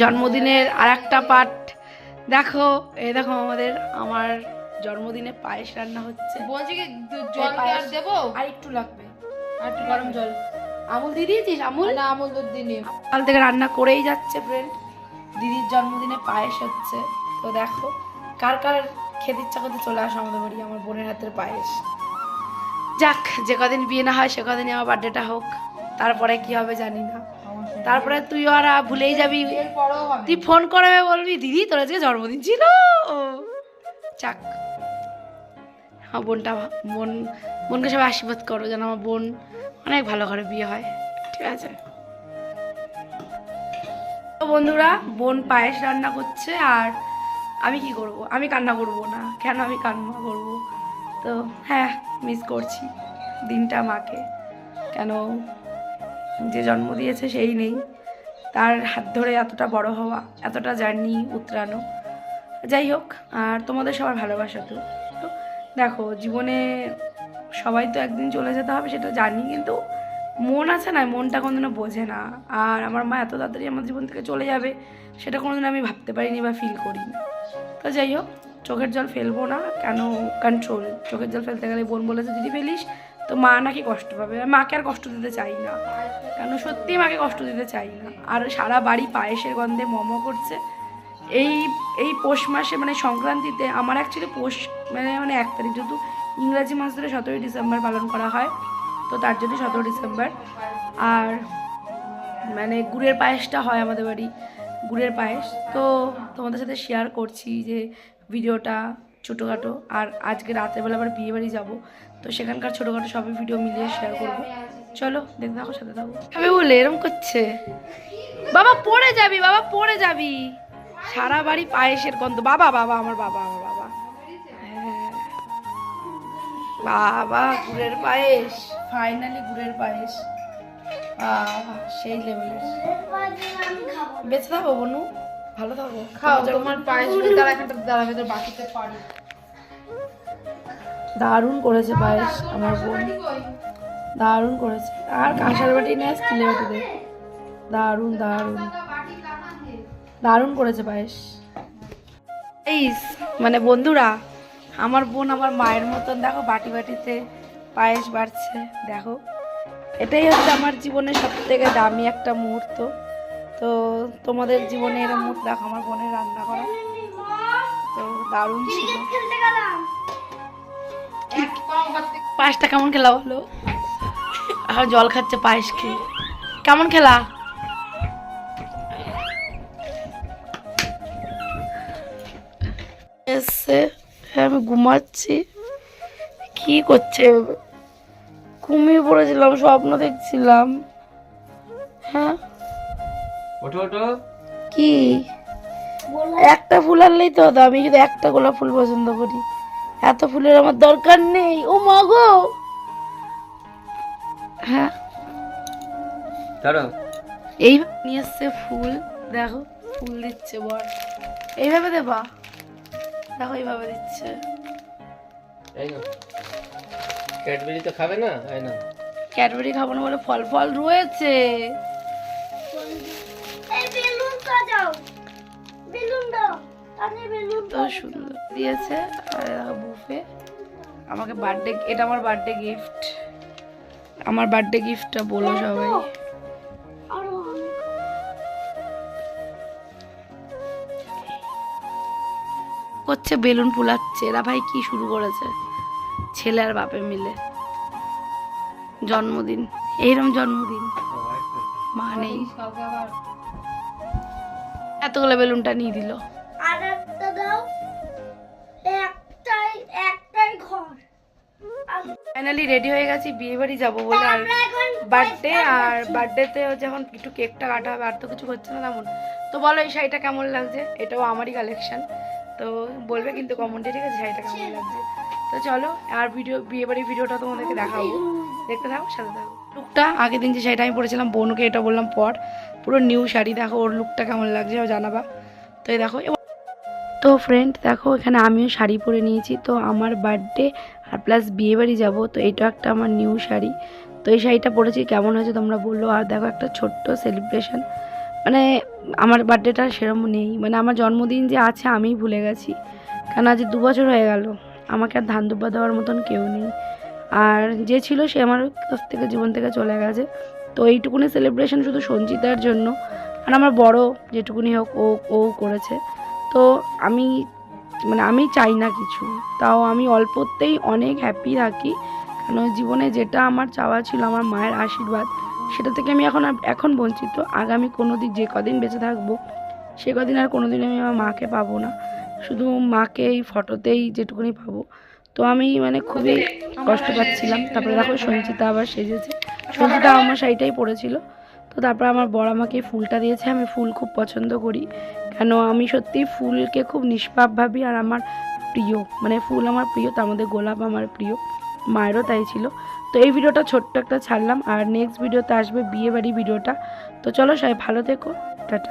জন্মদিনের আর একটা পার্ট। দেখো এই দেখো আমাদের আমার জন্মদিনে পায়েস রান্না হচ্ছে। বলছি কি জল আর পায়েস। দেবো? আর একটু লাগবে। আর একটু গরম জল। আমুল দিয়ে দিয়েছিস? আমুল? না আমুল দুধ দিনে সকাল থেকে রান্না করেই যাচ্ছে ফ্রেন্ড দিদির জন্মদিনে পায়েস হচ্ছে। তো দেখো কার কার খেতে ইচ্ছা করতে চলে আসো আমাদের বাড়ি আমার বোনের হাতের পায়েস। যাক যে কদিন বিয়ে না হয় সে কদিনই আমার বার্থডেটা হোক। তারপরে কি হবে জানি না। তারপরে তুই আর ভুলেই যাবি। তুই ফোন করে বলবি, দিদি, তোর আজকে জন্মদিন ছিল। চাক আমার বোনটা বোন, বোনকে সবাই আশীর্বাদ করো যেন আমার বোন অনেক ভালো ঘরে বিয়ে হয়। ঠিক আছে? বন্ধুরা, বোন পায়েস রান্না করছে আর আমি কি করব? আমি কান্না করব না। কেন আমি কান্না করব? তো হ্যাঁ মিস করছি দিনটা মাকে। কেন যে জন্ম দিয়েছে সেই নেই। তার হাত ধরে এতটা বড় হওয়া, এতটা জার্নি উতরানো। যাই হোক, আর তোমাদের সবার ভালোবাসা তো। তো দেখো, জীবনে সবাই তো একদিন চলে যেতে হবে, সেটা জানি, কিন্তু মন আছে না, মনটা কোনোদিনও বোঝে না। আর আমার মা এত তাড়াতাড়ি আমার জীবন থেকে চলে যাবে, সেটা কোনোদিন আমি ভাবতে পারিনি বা ফিল করি করিনি। তো যাই হোক, চোখের জল ফেলব না, কেন কন্ট্রোল চোখের জল ফেলতে গেলে বোন বলেছে যদি ফেলিস? তো মা নাকি কষ্ট পাবে। মাকে আর কষ্ট দিতে চাই না। কেন সত্যি মাকে কষ্ট দিতে চাই না। আর সারা বাড়ি পায়েসের গন্ধে মম করছে। এই এই পৌষ মাসে মানে সংক্রান্তিতে আমার অ্যাকচুয়ালি পৌষ মানে মানে এক তারিখ, যেহেতু ইংরাজি মাস ধরে সতেরোই ডিসেম্বর পালন করা হয়, তো তার জন্য সতেরো ডিসেম্বর। আর মানে গুড়ের পায়েসটা হয় আমাদের বাড়ি, গুড়ের পায়েস। তো তোমাদের সাথে শেয়ার করছি যে, ভিডিওটা ছোটোখাটো। আর আজকে রাতের বেলা আবার বিয়ে বাড়ি যাব। তো সেখানকার ছোটোখাটো সবই ভিডিও মিলিয়ে শেয়ার করব। চলো দেখতে থাকো সাথে থাকো। আমি বলে এরম করছে। বাবা পড়ে যাবি বাবা পড়ে যাবি। সারা বাড়ি পায়েসের গন্ধ। বাবা বাবা আমার বাবা আমার বাবা। হ্যাঁ। বাবা গুড়ের পায়েস। ফাইনালি গুড়ের পায়েস। সেই লেভেলের বেঁচে থাকো বনু। ভালো থাকো। খাও তোমার পায়েস এখানটা দাঁড়াবে তোর বাকিতে পারি দারুণ করেছে পায়েস আমার বোন। দারুণ করেছে। আর কাঁসার বাটি নেয় স্টিলের বাটি দে। দারুণ দারুণ। দারুণ করেছে পায়েস। এই মানে বন্ধুরা, আমার বোন আমার মায়ের মতন, দেখো বাটি বাটিতে পায়েস বাড়ছে, দেখো। এটাই হচ্ছে আমার জীবনের সব থেকে দামি একটা মুহূর্ত। তো তোমাদের জীবনে এরকম মুহূর্ত দেখো, আমার বোনের রান্না করা। তো দারুণ ছিল। পায়েসটা কেমন খেলা হলো? আর জল খাচ্ছে পায়েস খেয়ে। কেমন খেলা? এসছে হ্যাঁ আমি ঘুমাচ্ছি। কি করছে? ঘুমিয়ে পড়েছিলাম স্বপ্ন দেখছিলাম। হ্যাঁ? ওঠো ওঠো। কি? একটা ফুল আনলেই তো হতো আমি কিন্তু একটা গোলাপ ফুল পছন্দ করি। এত ফুলের আমার দরকার নেই। ও মা গো। হ্যাঁ। ধরো এই নিয়ে এসছে ফুল। দেখো ফুল দিচ্ছে বর। এইভাবে দেবা? দেখো এইভাবে দিচ্ছে। এই না ক্যাডবেরি তো খাবে না? এই না ক্যাডবেরি খাব না বলে ফল ফল রয়েছে। তো সুন্দর দিয়েছে আর বুফে। আমাকে বার্থডে এটা আমার বার্থডে গিফট আমার বার্থডে গিফটটা বলো সবাই। করছে বেলুন ফুলাচ্ছে। এরা ভাই কি শুরু করেছে? ছেলে আর বাপে মিলে। জন্মদিন। এইরকম জন্মদিন। মা নেই। এতগুলো বেলুনটা নিয়ে দিল। ফাইনালি রেডি হয়ে গেছি বিয়ে বাড়ি যাব বলে আর বার্থডে আর বার্থডেতে যখন একটু কেকটা কাটা হবে আর তো কিছু হচ্ছে না তেমন। তো বলো এই শাড়িটা কেমন লাগছে? এটাও আমারই কালেকশন তো বলবে কিন্তু কমেন্টে ঠিক আছে? শাড়িটা কেমন লাগছে? তো চলো আর ভিডিও বিয়ে বাড়ির ভিডিওটা তোমাদেরকে দেখাবো। দেখতে থাকো সাথে থাকো। লুকটা আগের দিন যে শাড়িটা আমি পরেছিলাম বোনকে এটা বললাম পর পুরো নিউ শাড়ি দেখো ওর লুকটা কেমন লাগছে ও জানাবা। তো এই দেখো তো ফ্রেন্ড দেখো এখানে আমিও শাড়ি পরে নিয়েছি। তো আমার বার্থডে আর প্লাস বিয়ে বাড়ি যাব, তো এটা একটা আমার নিউ শাড়ি। তো এই শাড়িটা পরেছি, কেমন হয়েছে তোমরা বলল, আর দেখো একটা ছোট্ট সেলিব্রেশন মানে আমার বার্থডেটা সেরকম নেই। মানে আমার জন্মদিন যে আছে আমিই ভুলে গেছি। কেন আজ দু বছর হয়ে গেল, আমাকে আর ধান দুব্বা দেওয়ার মতন কেউ নেই। আর যে ছিল সে আমার কাছ থেকে জীবন থেকে চলে গেছে। তো এইটুকুনি সেলিব্রেশন শুধু সঞ্চিতার জন্য। আর আমার বড়, যেটুকুনি হোক ও ও করেছে। তো আমি মানে আমি চাই না কিছু। তাও আমি অল্পতেই অনেক হ্যাপি থাকি। কেন জীবনে যেটা আমার চাওয়া ছিল আমার মায়ের আশীর্বাদ, সেটা থেকে আমি এখন এখন বঞ্চিত। আগামী কোনো দিন যে কদিন বেঁচে থাকব, সে কদিন আর কোনো দিন আমি আমার মাকে পাবো না। শুধু মাকে এই ফটোতেই যেটুকুনি পাবো। তো আমি মানে খুবই কষ্ট পাচ্ছিলাম। তারপরে দেখো সঞ্চিতা আবার সেজেছে। সঞ্চিতা আমার শাড়িটাই পরেছিল। তো তারপরে আমার বড় আমাকে ফুলটা দিয়েছে। আমি ফুল খুব পছন্দ করি। কেন? আমি সত্যি ফুলকে খুব নিষ্পাপ ভাবি আর আমার প্রিয়। মানে ফুল আমার প্রিয়, তার মধ্যে গোলাপ আমার প্রিয়। মায়েরও তাই ছিল। তো এই ভিডিওটা ছোট্ট একটা ছাড়লাম আর নেক্সট ভিডিওতে আসবে বিয়ে বাড়ি ভিডিওটা। তো চলো সবাই ভালো থেকো। টাটা।